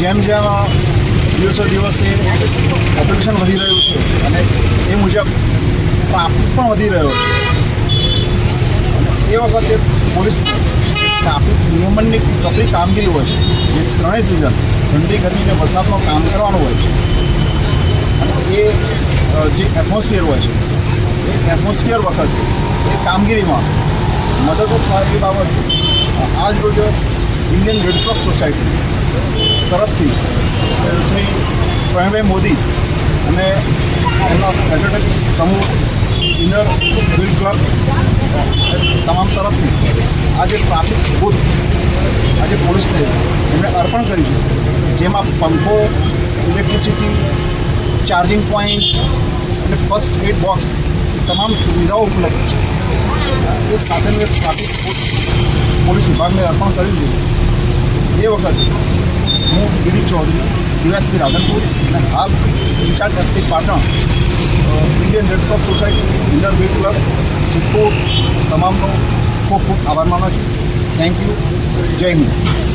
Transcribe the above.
જેમ જેમ દિવસો દિવસે પોપ્યુલેશન વધી રહ્યું છે અને એ મુજબ ટ્રાફિક પણ વધી રહ્યો છે. એ વખતે પોલીસ ટ્રાફિક નિયમનની કપરી કામગીરી હોય છે. જે ત્રણેય સિઝન ઠંડી, ગરમી અને વરસાદમાં કામ કરવાનું હોય છે. અને એ જે એટમોસ્ફિયર હોય છે, એ એટમોસ્ફિયર વખતે એ કામગીરીમાં મદદરૂપ થાય એ બાબત આજ રોજ ઇન્ડિયન રેડક્રોસ સોસાયટી તરફથી શ્રી પ્રવીણભાઈ મોદી અને એમના સેક્રેટરી સમૂહ ઇનર વ્હીલ ક્લબ તમામ તરફથી આજે ટ્રાફિક બુથ આજે પોલીસને એમણે અર્પણ કર્યું છે, જેમાં પંખો ઇલેક્ટ્રિસિટી ચાર્જિંગ પોઈન્ટ અને ફર્સ્ટ એડ બોક્સ તમામ સુવિધાઓ ઉપલબ્ધ છે. એ સાથે મેં ટ્રાફિક પોલીસ વિભાગને અર્પણ કર્યું છે. એ વખતે હું ડીડી ચૌધરી ડીવાયસપી રાધનપુર અને હાલ in charge SP Patan Indian Red Cross Society Inner Wheel Club Sidhpur તમામનો ખૂબ ખૂબ આભાર માનું છું. થેન્ક યુ જય હિન્દ.